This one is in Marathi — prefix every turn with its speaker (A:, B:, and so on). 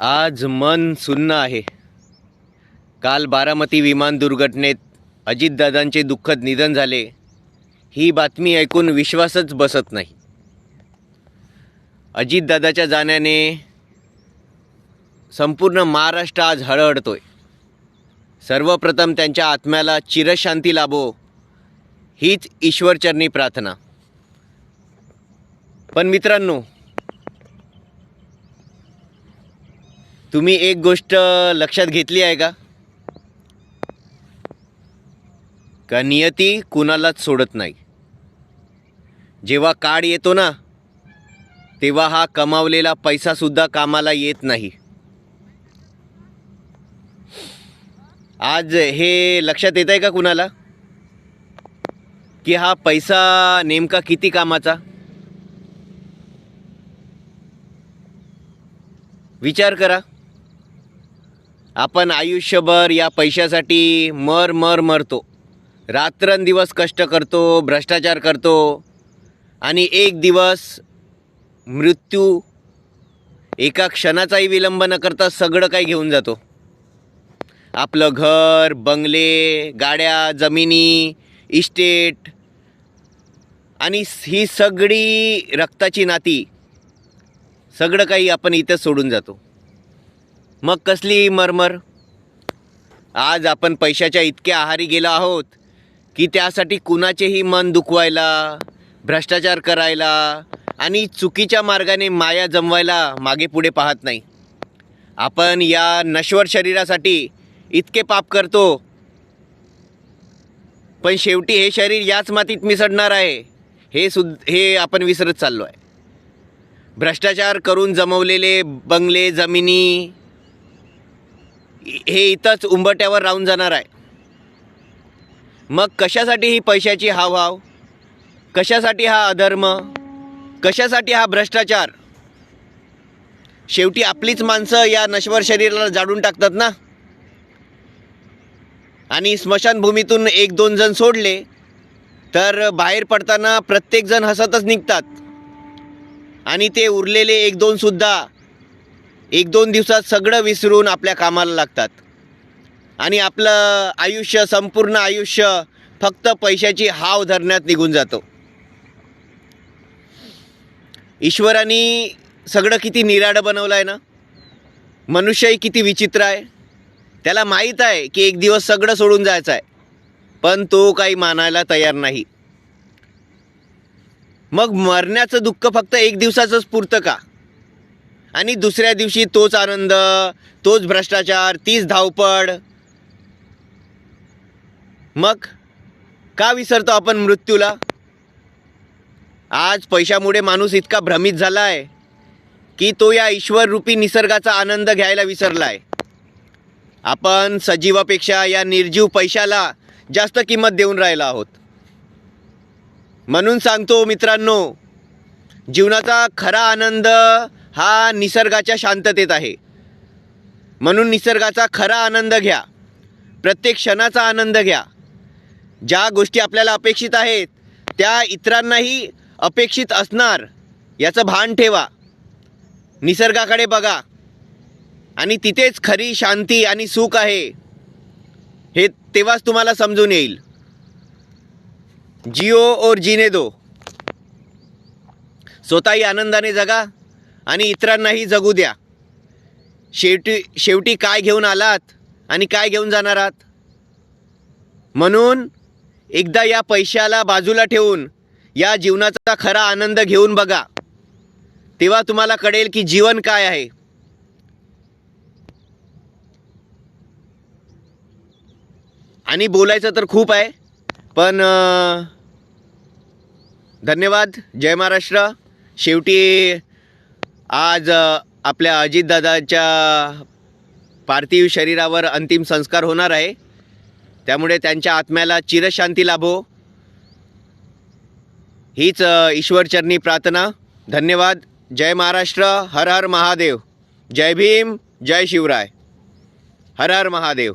A: आज मन सुन्न आहे. काल बारामती विमान दुर्घटनेत अजितदादांचे दुःखद निधन झाले. ही बातमी ऐकून विश्वासच बसत नाही. अजितदादाच्या जाण्याने संपूर्ण महाराष्ट्र आज हळहळतोय. सर्वप्रथम त्यांच्या आत्म्याला चिरशांती लाभो हीच ईश्वरचरणी प्रार्थना. पण मित्रांनो तुम्ही एक गोष्ट लक्षात घेतली आहे का? का नियती कुणालाच सोडत नाही? जेव्हा काळ येतो ना तेव्हा हा कमावलेला पैसासुद्धा कामाला येत नाही. आज हे लक्षात येत आहे का कुणाला? की हा पैसा नेमका किती कामाचा? विचार करा. आपण आयुष्यभर या पैशासाठी मर मर मरतो. रात्रंदिवस कष्ट करतो भ्रष्टाचार करतो आणि एक दिवस मृत्यू एका क्षणाचाही विलंब न करता सगळं काही घेऊन जातो. आपलं घर बंगले गाड्या जमिनी इस्टेट आणि ही सगळी रक्ताची नाती सगळं काही आपण इथं सोडून जातो. मग कसली मरमर? आज आपण पैशाच्या इतक्या आहारी गेलो आहोत की त्यासाठी कुणाचेही मन दुखवायला भ्रष्टाचार करायला आणि चुकीच्या मार्गाने माया जमवायला मागे पुढे पाहत नाही. आपण या नश्वर शरीरासाठी इतके पाप करतो. पण शेवटी हे शरीर याच मातीत मिसळणार आहे. हे सुद्ध हे आपण विसरत चाललो आहे भ्रष्टाचार करून जमवलेले बंगले जमिनी हे इथंच उंबट्यावर राहून जाणार आहे. मग कशासाठी ही पैशाची हावभाव? कशासाठी हा अधर्म? कशासाठी हा भ्रष्टाचार? शेवटी आपलीच माणसं या नश्वर शरीराला जाडून टाकतात ना? आणि स्मशानभूमीतून एक दोन जण सोडले तर बाहेर पडताना प्रत्येकजण हसतच निघतात. आणि ते उरलेले एक दोन सुद्धा एक दोन दिवसात सगळं विसरून आपल्या कामाला लागतात. आणि आपलं आयुष्य संपूर्ण आयुष्य फक्त पैशाची हाव धरण्यात निघून जातो. ईश्वराने सगळं किती निराडं बनवलं आहे ना? मनुष्यही किती विचित्र आहे. त्याला माहीत आहे की एक दिवस सगळं सोडून जायचं आहे. पण तो काही मानायला तयार नाही. मग मरण्याचं दुःख फक्त एक दिवसाचंच पुरतं का? आणि दुसऱ्या दिवशी तोच आनंद तोच भ्रष्टाचार तीच धावपळ. मग का विसरतो आपण मृत्यूला? आज पैशामुळे माणूस इतका भ्रमित झाला आहे की तो या ईश्वररूपी निसर्गाचा आनंद घ्यायला विसरला आहे आपण सजीवापेक्षा या निर्जीव पैशाला जास्त किंमत देऊन राहिला आहोत. म्हणून सांगतो मित्रांनो जीवनाचा खरा आनंद हा निसर्गाच्या शांततेत आहे. म्हणून निसर्गाचा खरा आनंद घ्या. प्रत्येक क्षणाचा आनंद घ्या. ज्या गोष्टी आपल्याला अपेक्षित आहेत त्या इतरांनाही अपेक्षित असणार याचं भान ठेवा. निसर्गाकडे बघा. आणि तिथेच खरी शांती आणि सुख आहे. हे तेव्हाच तुम्हाला समजून येईल. जिओ और जीने दो स्वतःही आनंदाने जगा. आणि इतरांनाही जगू द्या. शेवटी शेवटी काय घेऊन आलात आणि काय घेऊन जाणार आहात? म्हणून एकदा या पैशाला बाजूला ठेवून या जीवनाचा खरा आनंद घेऊन बघा. तेव्हा तुम्हाला कळेल की जीवन काय आहे. आणि बोलायचं तर खूप आहे पण धन्यवाद. जय महाराष्ट्र. शेवटी आज आपल्या अजितदादाच्या पार्थिव शरीरावर अंतिम संस्कार होणार आहे. त्यामुळे त्यांच्या आत्म्याला चिरशांती लाभो. हीच ईश्वरचरणी प्रार्थना. धन्यवाद. जय महाराष्ट्र. हर हर महादेव. जय भीम. जय शिवराय. हर हर महादेव.